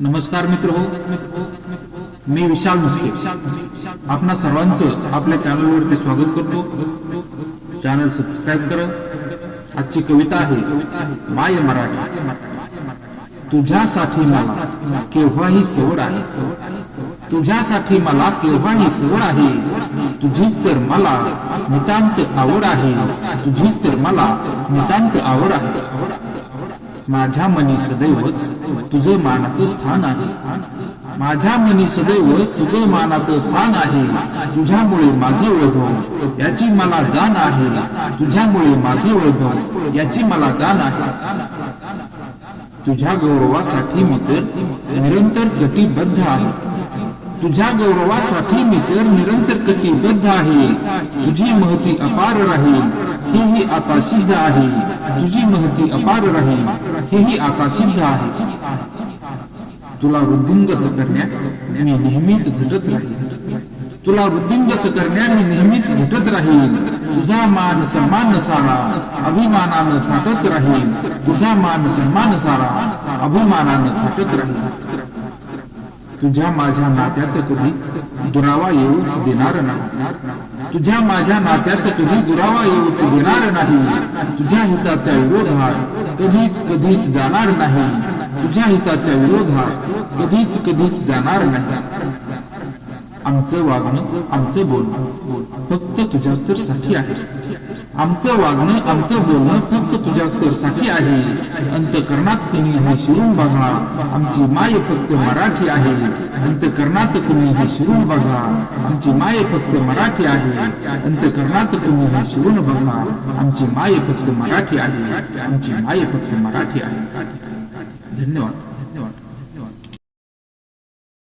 नमस्कार मित्र हो. मी विशाल मस्के. आपणा सर्वांचं आपल्या चॅनलवरती स्वागत करतो. चॅनल सबस्क्राईब करा. आजची कविता आहे माय मराठी. तुझ्यासाठी मला केव्हाही सवड आहे. तुझ्यासाठी मला केव्हाही सवड आहे. तुझीच तर मला नितांत आवड आहे. तुझीच तर मला नितांत आवड आहे. माझ्या मनी सदैव तुझे मानाचं स्थान आहे. माझ्या मनी सदैव तुझे मानाचं स्थान आहे. तुझ्यामुळे माझे वैभव याची मला जाण आहे. तुझ्यामुळे माझे वैभव याची मला जाण आहे. तुझ्या गौरवासाठी मी तर निरंतर कटिबद्ध आहे. तुझ्या गौरवासाठी मी तर निरंतर कटिबद्ध आहे. तुझी महती अपार राहील. हेही आता आहे. तुझी महती अपार राहील. हेही आता आहे. तुला वृद्धिंगत करण्यात मी नेहमीच झटत राहील. तुला वृद्धिंगत करण्यात मी नेहमीच झटत राहील. तुझा मान सन्मान सारा अभिमानानं थाटत राहील. तुझा मान सन्मान सारा अभिमानानं थाटत राहील. तुझ्या माझ्या नात्यात कधी दुरावा येऊच देणार नाही. तुझ्या माझ्या नात्यात कधी दुरावा येऊच येणार नाही. तुझ्या हिताच्या विरोधात कधीच कधीच जाणार नाही. तुझ्या हिताच्या विरोधात कधीच कधीच जाणार नाही. आमचं वागणं आमचं बोलणं. फक्त तुझ्याच तर साठी आहे. आमचं वागणं आमचं बोलणं फक्त तुझ्याच तर साठी आहे. अंतकरणात कुणी हे शिरून बघा. आमची माय फक्त मराठी आहे. अंतकरणात कुणी हे शिरून बघा. आमची माय फक्त मराठी आहे. अंतकरणात कुणी हे शिरून बघा. आमची माय फक्त मराठी आहे. आमची माय फक्त मराठी आहे. धन्यवाद.